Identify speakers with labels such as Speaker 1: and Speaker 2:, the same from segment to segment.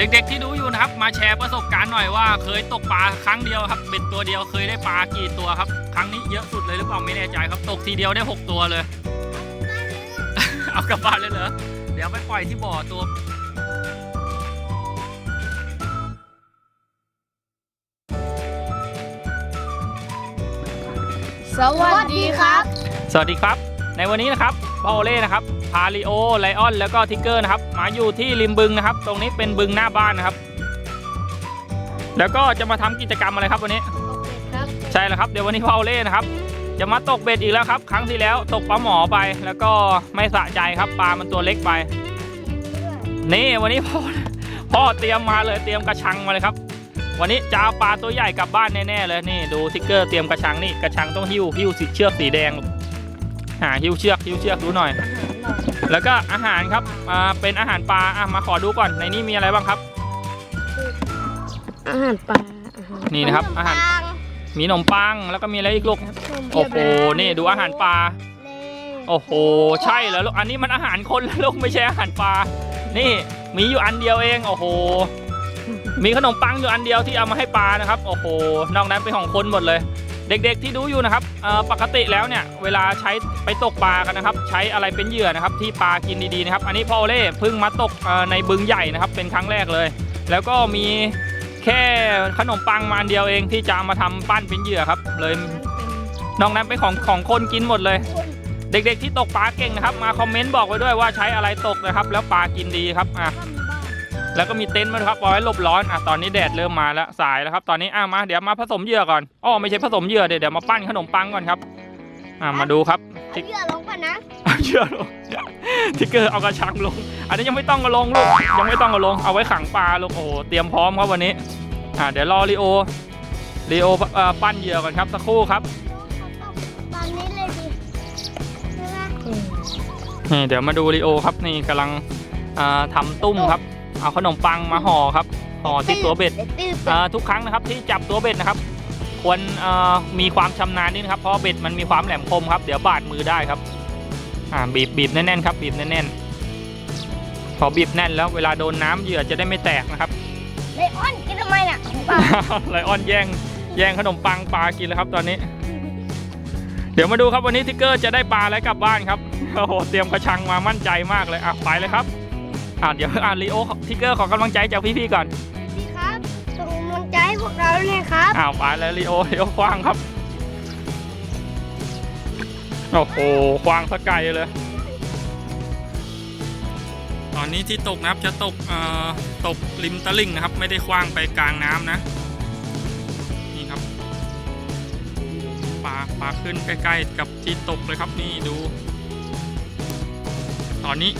Speaker 1: เด็กๆที่ดูอยู่นะครับมาแชร์ประสบการณ์หน่อยว่า เคยตกปลาครั้งเดียวครับเบ็ดตัวเดียวเคยได้ปลากี่ตัวครับ ครั้งนี้เยอะสุดเลยหรือเปล่าไม่แน่ใจครับตกทีเดียวได้หกตัวเลย เอากลับบ้านเลยเหรอเดี๋ยวไปปล่อยที่บ่อตัว
Speaker 2: สวัสดีครับ
Speaker 1: สวัสดีครับ ในวันนี้นะครับ พอโอเล่นะครับพาริโอไลออนแล้วก็ทิกเกอร์นะครับมาอยู่ที่ริมบึงนะครับ ตรงนี้เป็นบึงหน้าบ้านนะครับ แล้วก็จะมาทำกิจกรรมอะไรครับวันนี้
Speaker 2: ครับ
Speaker 1: ใช่แล้วครับเดี๋ยววันนี้พอโอเล่นะครับจะมาตกเบ็ดอีกแล้วครับ ครั้งที่แล้วตกปลาหมอไป แล้วก็ไม่สะใจครับปลามันตัวเล็กไปนี่วันนี้พ่อพ่อเตรียมมาเลยเตรียมกระชังมาเลยครับ วันนี้จะเอาปลาตัวใหญ่กลับบ้านแน่ๆเลยนี่ดูทิกเกอร์เตรียมกระชังนี่กระชังต้องหิ้วหิ้วสีเชือกสีแดง หาหิ้วเชือกหิ้วเชือกดูหน่อย แล้วก็อาหารครับอ่าเป็นอาหารปลาอะมาขอดูก่อนในนี้มีอะไรบ้างครับ
Speaker 2: อาหารปลาอาหาร
Speaker 1: นี่นะครับ อาหารมีขนมปังแล้วก็มีอะไรอีกลูกโอ้โหนี่ดูอาหารปลาโอ้โหใช่แล้วลูกอันนี้มันอาหารคนแล้วลูกไม่ใช่อาหารปลานี่มีอยู่อันเดียวเองโอ้โหมีขนมปังอยู่อันเดียวที่เอามาให้ปลานะครับ โอ้โหนอกนั้นเป็นของคนหมดเลย เด็กๆที่ดูอยู่นะครับปกติแล้วเนี่ยเวลาใช้ไปตกปลากันนะครับ ใช้อะไรเป็นเหยื่อนะครับ ที่ปลากินดีๆนะครับ อันนี้พ่อเล่เพิ่งมาตกในบึงใหญ่นะครับ เป็นครั้งแรกเลย แล้วก็มีแค่ขนมปังมาอันเดียวเองที่จะมาทำปั้นเป็นเหยื่อครับ เลยนอกนั้นเป็นของของคนกินหมดเลย เด็กๆที่ตกปลาเก่งนะครับ มาคอมเมนต์บอกไว้ด้วยว่าใช้อะไรตกนะครับ แล้วปลากินดีครับอะ แล้วก็มีเต็นท์มาด้วยครับเอาไว้หลบร้อนอะตอนนี้แดดเริ่มมาแล้วสายแล้วครับตอนนี้อะมาเดี๋ยวมาผสมเหยื่อก่อนอ๋อไม่ใช่ผสมเหยื่อเดี๋ยวเดี๋ยวมาปั้นขนมปังก่อนครับอะมาดูครับ
Speaker 2: เอาเหยื่อลงก่อนนะ
Speaker 1: เอาเหยื่อลงทิกเกอร์เอากระชังลง อันนี้ยังไม่ต้องกระลงลูกยังไม่ต้องกระลงเอาไว้ขังปลาลูกโอ้โหเตรียมพร้อมครับวันนี้อะเดี๋ยวรอลีโอลีโอเอ่อปั้นเหยื่อก่อนครับสักครู่ครับ
Speaker 2: ตอนนี้เลยดิใช่ไหม
Speaker 1: นี่เดี๋ยวมาดูลีโอครับนี่กำลังอ่าทำตุ้มครับ เอาขนมปังมาห่อครับห่อที่ตัวเบ็ด
Speaker 2: ตื้อ
Speaker 1: อ่าทุกครั้งนะครับที่จับตัวเบ็ดนะครับ ควรอ่ามีความชำนาญนิดนะครับเพราะเบ็ดมันมีความแหลมคมครับเดี๋ยวบาดมือได้ครับอ่าบีบบีบแน่นๆครับบีบแน่นๆพอบีบแน่นแล้วเวลาโดนน้ำเหยื่อจะได้ไม่แตกนะครับ
Speaker 2: เลออนกินทำไมเนี่ยของปลา
Speaker 1: ไลออนแย่งแย่งขนมปังปลากินแล้วครับตอนนี้ เดี๋ยวมาดูครับวันนี้ทิกเกอร์จะได้ปลาอะไรกลับบ้านครับโอ้โหเตรียมกระชังมามั่นใจมากเลยอะไปเลยครับ อะเดี๋ยวอ่านลีโอทิกเกอร์ขอกำลังใจจากพี่ๆก่อน
Speaker 2: พี่ครับส่งกำลังใจให้พวกเราเลยครับ
Speaker 1: อ้าวไปแล้วลีโอลีโอคว้างครับโอ้โหคว้างสกไกลเลย ตอนนี้ที่ตกนะครับจะตกเอ่อตกริมตลิ่งนะครับ ไม่ได้คว้างไปกลางน้ำนะนี่ครับปลาปลาขึ้นใกล้ ๆ กับที่ตกเลยครับนี่ดู ตอนนี้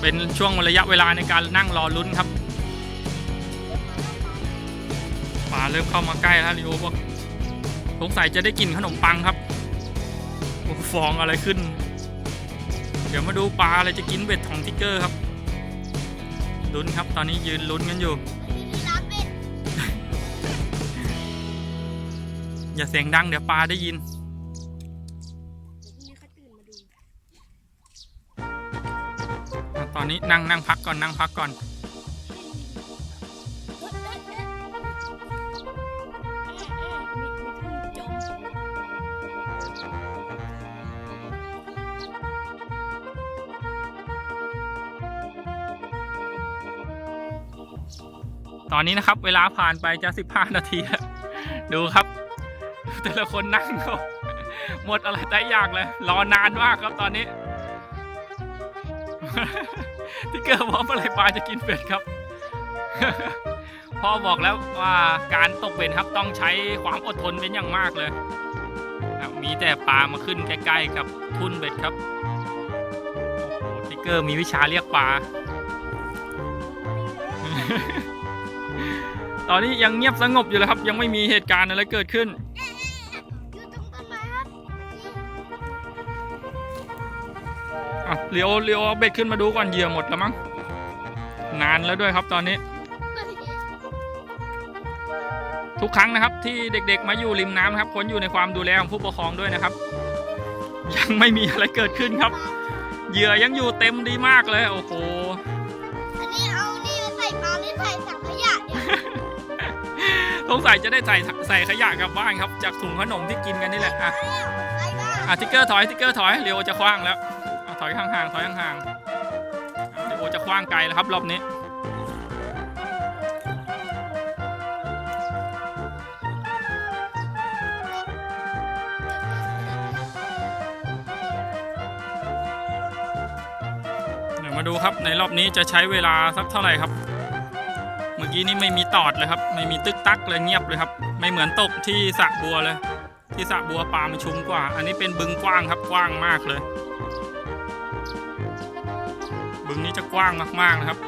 Speaker 1: เป็นช่วงระยะเวลาในการนั่งรอลุ้นครับปลาเริ่มเข้ามาใกล้แล้วลิโอบอกสงสัยจะได้กลิ่นขนมปังครับฟองอะไรขึ้น เดี๋ยวมาดูปลาอะไรจะกินเบ็ดของทิกเกอร์ครับลุ้นครับ ตอนนี้ยืนลุ้นกันอยู่ อย่าเสียงดังเดี๋ยวปลาได้ยิน อะตอนนี้นั่งนั่งพักก่อนนั่งพักก่อนตอนนี้นะครับ เวลาผ่านไปจะ15นาทีแล้วดูครับ แต่ละคนนั่งก็หมดอะไรแต่อย่างเลย รอนานมากครับตอนนี้ ที่เกิดบอกเมื่อไรปลาจะกินเป็ดครับพ่อบอกแล้วว่าการตกเบ็ดครับต้องใช้ความอดทนเป็นอย่างมากเลยมีแต่ปลามาขึ้นใกล้ๆกับทุ่นเบ็ดครับโอ้โหทิกเกอร์มีวิชาเรียกปลาตอนนี้ยังเงียบสงบอยู่เลยครับ ยังไม่มีเหตุการณ์อะไรเกิดขึ้น เลียวเลียวเอาเบ็ดขึ้นมาดูก่อนเหยื่อหมดแล้วมั้งนานแล้วด้วยครับตอนนี้ ทุกครั้งนะครับ ที่เด็กๆมาอยู่ริมน้ำนะครับควรอยู่ในความดูแลของผู้ปกครองด้วยนะครับ ยังไม่มีอะไรเกิดขึ้นครับ เหยื่อยังอยู่เต็มดีมากเลยโอ้โห
Speaker 2: อันนี้เอานี่มาใส่ปลาเล่นใส่ถังขยะเนี่ย
Speaker 1: สงสัยจะได้ใส่ใส่ขยะกลับบ้านครับ จากถุงขนมที่กินกันนี่แหละอะ
Speaker 2: ไอ้บ้า
Speaker 1: อะทิกเกอร์ถอยทิกเกอร์ถอยเรียวจะคว้างแล้วอะ ถอยห่างๆถอยห่างๆอะเรียวจะคว้างไกลแล้วครับรอบนี้เดี๋ยวมาดูครับในรอบนี้จะใช้เวลาสักเท่าไหร่ครับ เมื่อกี้นี้ไม่มีตอดเลยครับ ไม่มีตึกตักเลยเงียบเลยครับ ไม่เหมือนตกที่สระบัวเลย ที่สระบัวปลามันชุ่มกว่า อันนี้เป็นบึงกว้างครับกว้างมากเลย บึงนี้จะกว้างมากๆนะครับ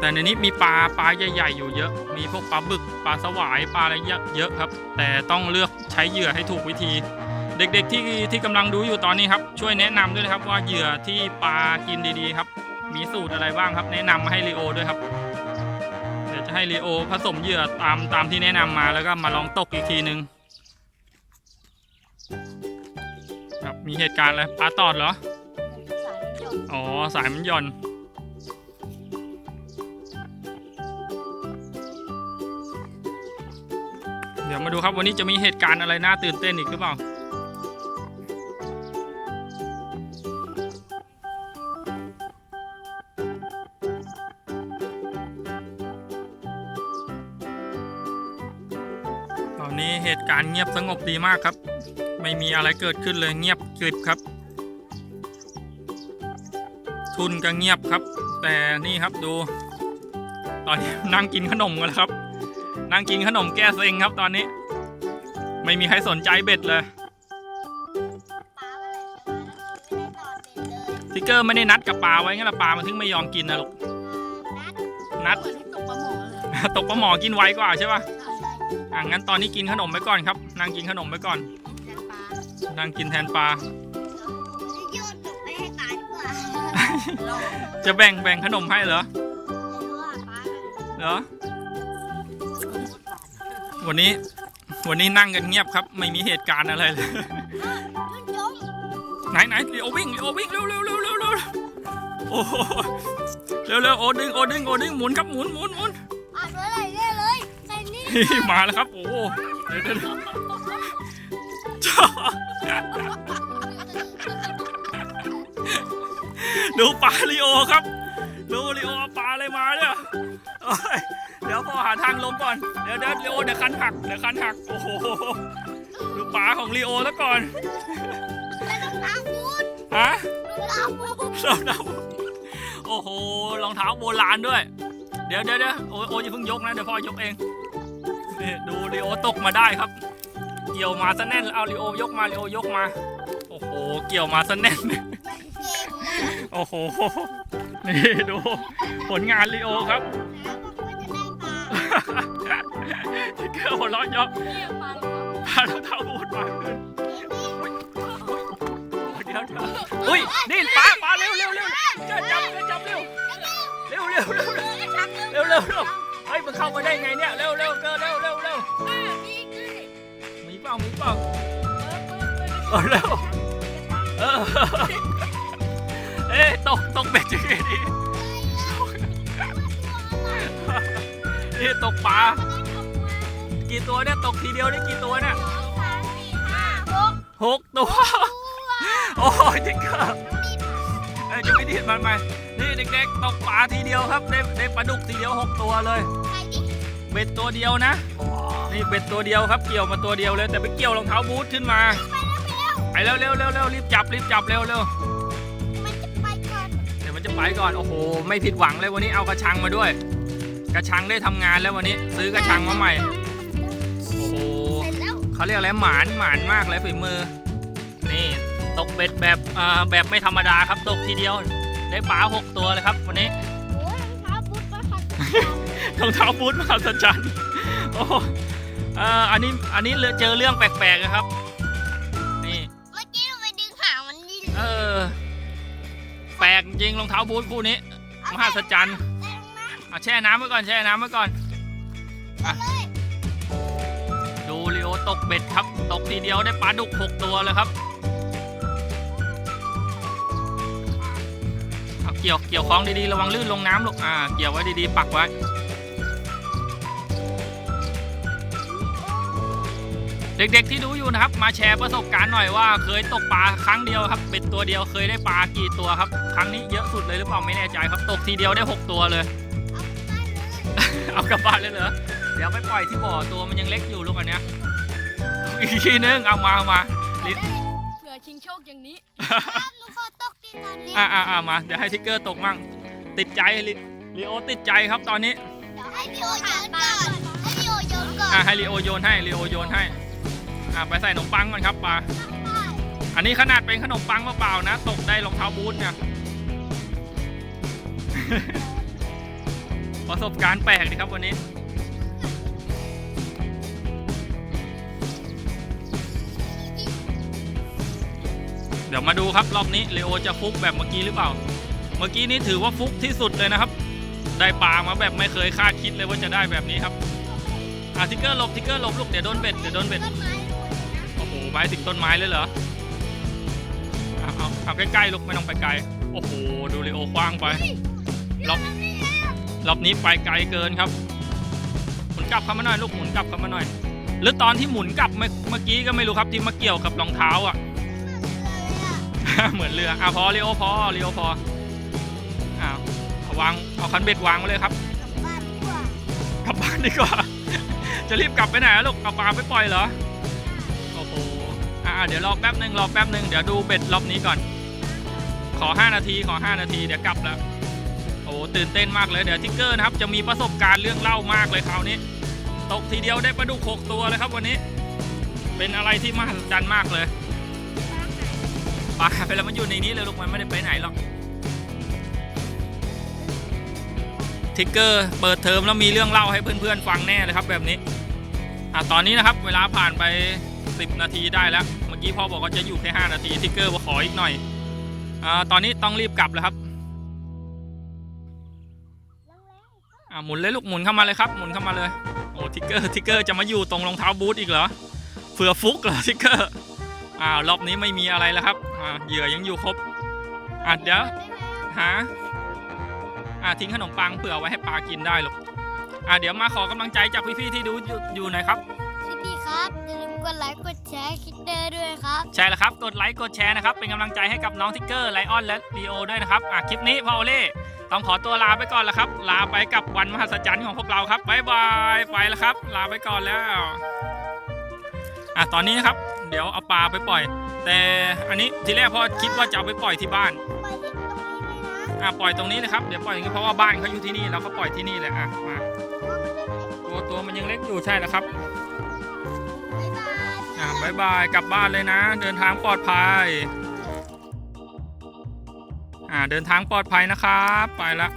Speaker 1: แต่ในนี้มีปลาปลาใหญ่ ๆ อยู่เยอะ มีพวกปลาบึกปลาสวายปลาอะไรเยอะครับ แต่ต้องเลือกใช้เหยื่อให้ถูกวิธี เด็กๆที่ที่กำลังดูอยู่ตอนนี้ครับ ช่วยแนะนำด้วยนะครับว่าเหยื่อที่ปลากินดีๆครับ มีสูตรอะไรบ้างครับ แนะนำมาให้ลีโอด้วยครับเดี๋ยวจะให้ลีโอผสมเหยื่อตามตามที่แนะนำมาแล้วก็มาลองตกอีกทีนึง มีเหตุการณ์อะไรปลาตอดเหรอ
Speaker 2: สายมันหยด
Speaker 1: อ๋อ สายมันหย่อน เดี๋ยวมาดูครับวันนี้จะมีเหตุการณ์อะไรน่าตื่นเต้นอีกหรือเปล่า ตอนนี้เหตุการณ์เงียบสงบดีมากครับ ไม่มีอะไรเกิดขึ้นเลยเงียบกริบครับ ทุนก็เงียบครับ แต่นี่ครับดู ตอนนี้นั่งกินขนมกันแล้วครับนั่งกินขนมแก้เซ็งครับตอนนี้ ไม่มีใครสนใจเบ็ดเลย
Speaker 2: ปลาอะไรจะมาแล้วไม่ได้ตอดเป็นเลย
Speaker 1: ทิกเกอร์ไม่ได้นัดกับปลาไว้งั้นละปลามันถึงไม่ยอมกินนะลูก
Speaker 2: นัด
Speaker 1: นัด
Speaker 3: เหมือนที่ตกปลาหมอเลย
Speaker 1: ตกปลาหมอกินไวกว่าใช่ปะ
Speaker 2: ใช่
Speaker 1: อะงั้นตอนนี้กินขนมไปก่อนครับนั่งกินขนมไปก่อน
Speaker 3: แทนปลา
Speaker 1: นั่งกินแทนปลา
Speaker 2: โยนตกไปให้ปลาดีกว่า
Speaker 3: ลอง
Speaker 1: จะแบ่งแบ่งขนมให้เหรอ
Speaker 2: ไม่รู้ว่าปลาอะไร
Speaker 1: เหรอวันนี้วันนี้นั่งกันเงียบครับ ไม่มีเหตุการณ์อะไรเลย
Speaker 2: มันจม
Speaker 1: ไหนไหนลีโอวิ่งลีโอวิ่งเร็วเร็วเร็วเร็วเร็วโอ้โหเร็วเร็วโอดึงโอดึงโอดึงหมุนครับหมุนหมุนหมุน
Speaker 2: อ่าน
Speaker 1: มาแล้วครับ โอ้โหเดี๋ยวเดี๋ยวเดี๋ยวดูปลาลีโอครับ ดูลีโอเอาปลาอะไรมาเนี่ยโอ้ยเดี๋ยวพอหาทางลงก่อน เดี๋ยวเดี๋ยวลีโอเดี๋ยวคันหัก เดี๋ยวคันหัก โอ้โห ดูปลาของลีโอแล้วก่อน
Speaker 2: แล้วรองเท้าบูท
Speaker 1: ฮะ
Speaker 2: รองเท้าบูท
Speaker 1: รองเท้าโอ้โห รองเท้าโบราณด้วย เดี๋ยวเดี๋ยวเดี๋ยวโอ้โอ้ยอย่าเพิ่งยกนะ เดี๋ยวพ่อยกเอง นี่ดูลีโอตกมาได้ครับ เกี่ยวมาซะแน่นเอาลีโอยกมาลีโอยกมา โอ้โห เกี่ยวมาซะแน่น
Speaker 2: เก่ง
Speaker 1: โอ้โห นี่ดู ผลงานลีโอครับ
Speaker 2: แล้วบอกว่าจะได้ปลา
Speaker 1: ที่เกอร์หัวเราะเยาะ
Speaker 3: เนี่ยปลา
Speaker 1: พารองเท้าบูดมาขึ้นเดี๋ยวเดี๋ยวอุ้ย นี่ปลาปลาเร็วเร็วเร็วจะจับจะจับเร็วเร็วเร็วเร็วเร็วเร็วเร็วเร็วเฮ้ยมันเข้ามาได้ไงเนี่ย เร็วเร็วเร็วเร็ว เร็วเร็วมีเปล่ามีเปล่าเออเร็วเออเอ๊ะตกตกเบ็ดยังไงดีนี่ตกปลากี่ตัวเนี่ยตกทีเดียวได้กี่ตัวเนี่ยหกตัว โอ้ยจิ๊กเกอร์เอ้ยจะไม่ดีดมันไหมนี่เด็กๆตกปลาทีเดียวครับได้ได้ปลาดุกทีเดียวหกตัวเลย เบ็ดตัวเดียวนะ นี่เบ็ดตัวเดียวครับเกี่ยวมาตัวเดียวเลย แต่ไปเกี่ยวรองเท้าบูทขึ้นมา ไปเร็วเร็วเร็วเร็วรีบจับรีบจับเร็วเร็ว
Speaker 2: มันจะไปก่อน
Speaker 1: เดี๋ยวมันจะไปก่อนโอ้โห ไม่ผิดหวังเลยวันนี้เอากระชังมาด้วย กระชังได้ทำงานแล้ววันนี้ ซื้อกระชังมาใหม่ โอ้โห
Speaker 2: เสร็จแล้ว
Speaker 1: เขาเรียกอะไรหมานหมานมากเลยฝีมือ นี่ตกเบ็ดแบบอ่าแบบไม่ธรรมดาครับตกทีเดียว ได้ปลาหกตัวเลยครับวันนี้
Speaker 2: โอ้ยรองเท้าบูทมาขัด
Speaker 1: รองเท้าบูทมหัศจรรย์โอ้เอ่ออันนี้อันนี้เจอเรื่องแปลกๆนะครับ นี่
Speaker 2: เมื่อกี้เราไปดึงหางมันนี่
Speaker 1: เออ แปลกจริงรองเท้าบูทคู่นี้ มหัศจรรย์
Speaker 2: แต่ลงน้
Speaker 1: อะแช่น้ำไว้ก่อนแช่น้ำไว้ก่อนำ
Speaker 2: เลย
Speaker 1: ดูลีโอตกเบ็ดครับ ตกทีเดียวได้ปลาดุกหกตัวเลยครับอะเกี่ยวเกี่ยวคล้องดีๆระวังลื่นลงน้ำลูกอ่า เกี่ยวไว้ดีๆปักไว้ เด็กๆที่ดูอยู่นะครับ มาแชร์ประสบการณ์หน่อยว่า เคยตกปลาครั้งเดียวครับเป็นตัวเดียวเคยได้ปลากี่ตัวครับ ครั้งนี้เยอะสุดเลยหรือเปล่าไม่แน่ใจครับตกทีเดียวได้หกตัวเลย เอากลับบ้านเลยเหรอเดี๋ยวไปปล่อยที่บ่อตัวมันยังเล็กอยู่ลูกอันเนี้ยอีกทีนึงเอามาเอามา
Speaker 3: เผื่อชิงโชคอย่างนี้
Speaker 2: ครับหนูขอตกดินตอนนี้
Speaker 1: อ่าอ่าอ่ามาเดี๋ยวให้ทิกเกอร์ตกมั่งติดใจลิลีโอติดใจครับตอนนี้
Speaker 2: เดี๋ยวให้พี่โอโยนก่อนให้พี่โอโยนก่อน
Speaker 1: อ่าให้ลีโอโยนให้ลีโอโยนให้ อ่าไปใส่ขนมปังก่อนครับปลาอันนี้ขนาดเป็นขนมปังเปล่าๆนะ ตกได้รองเท้าบูทเนี่ย ประสบการณ์แปลกดีครับวันนี้ เดี๋ยวมาดูครับรอบนี้เลโอจะฟุกแบบเมื่อกี้หรือเปล่า เมื่อกี้นี้ถือว่าฟุกที่สุดเลยนะครับ ได้ปลามาแบบไม่เคยคาดคิดเลยว่าจะได้แบบนี้ครับอะทิกเกอร์หลบทิกเกอร์หลบลูกเดี๋ยวโดนเบ็ดเดี๋ยวโดนเบ็ด
Speaker 2: ต้นไม้ดูนะ
Speaker 1: โอ้โหไปถึงต้นไม้เลยเหรอเอาเอาเอาใกล้ๆลูกไม่ต้องไปไกล โอ้โห ดูเลโอคว้างไปรอบรอบนี้ไปไกลเกินครับ หมุนกลับเข้ามาหน่อยลูกหมุนกลับเข้ามาหน่อย หรือตอนที่หมุนกลับเมื่อเมื่อกี้ก็ไม่รู้ครับที่มาเกี่ยวกับรองเท้าอะ เหมือนเรืออะพอเลโอพอเลโอพออ้าวเอาวางเอาคันเบ็ดวางไว้เลยครับ
Speaker 2: กลับบ้านดีกว่า
Speaker 1: กลับบ้านดีกว่าจะรีบกลับไปไหนอะลูกเอาปลาไปปล่อยเหรอโอ้โหอ่า เดี๋ยวรอแป๊บหนึ่งรอแป๊บหนึ่งเดี๋ยวดูเบ็ดรอบนี้ก่อน ขอ 5 นาทีขอ 5 นาทีเดี๋ยวกลับแล้วโอ้ตื่นเต้นมากเลยเดี๋ยวทิกเกอร์นะครับจะมีประสบการณ์เรื่องเล่ามากเลยคราวนี้ ตกทีเดียวได้ปลาดุกหกตัวเลยครับวันนี้ เป็นอะไรที่มหัศจรรย์มากเลยปลาไปแล้วมันอยู่ในนี้เลยลูกมันไม่ได้ไปไหนหรอกทิกเกอร์เปิดเทอมแล้วมีเรื่องเล่าให้เพื่อนๆฟังแน่เลยครับแบบนี้อะตอนนี้นะครับเวลาผ่านไป 10 นาทีได้แล้ว อกี้พ่อบอกว่าจะอยู่แค่5นาทีทิกเกอร์บอกขออีกหน่อยอ่าตอนนี้ต้องรีบกลับแล้วครับอ่าหมุนเลยลูกหมุนเข้ามาเลยครับหมุนเข้ามาเลยโอ้ทิกเกอร์ทิกเกอร์จะมาอยู่ตรงรองเท้าบูทอีกเหรอเฟือฟุกเหรอทิกเกอร์อ่ารอบนี้ไม่มีอะไรแล้วครับอ่าเหยื่อยังอยู่ครบอะเดี๋ยวหาอ่าทิ้งขนมปังเผื่อไว้ให้ปลากินได้หรอกอ่าเดี๋ยวมาขอกำลังใจจากพี่ๆที่ดูอยู่อยู่หนครับ
Speaker 2: ที่นี่ครับ กดไลค์กดแชร์คลิปเดอร์ด้วยครับ
Speaker 1: ใช่แล้วครับ กดไลค์กดแชร์นะครับ เป็นกำลังใจให้กับน้องทิกเกอร์ไลออนและลีโอด้วยนะครับอะคลิปนี้พ่อโอเล่ต้องขอตัวลาไปก่อนแล้วครับ ลาไปกับวันมหัศจรรย์ของพวกเราครับบ๊ายบายไปแล้วครับ ลาไปก่อนแล้วอะตอนนี้นะครับ เดี๋ยวเอาปลาไปปล่อย แต่อันนี้ทีแรกพ่อคิดว่าจะเอาไปปล่อยที่บ้าน
Speaker 2: ไปที่ตรงนี้เลยนะ
Speaker 1: อะปล่อยตรงนี้นะครับเดี๋ยวปล่อยอย่างนี้เพราะว่าบ้านเขาอยู่ที่นี่เราก็ปล่อยที่นี่แหละอะมาตัวตัวมันยังเล็กอยู่ใช่แล้วครับ
Speaker 2: บ๊ายบาย
Speaker 1: อ่า บายบายกลับบ้านเลยนะ เดินทางปลอดภัย อ่าเดินทางปลอดภัยนะครับ ไปละ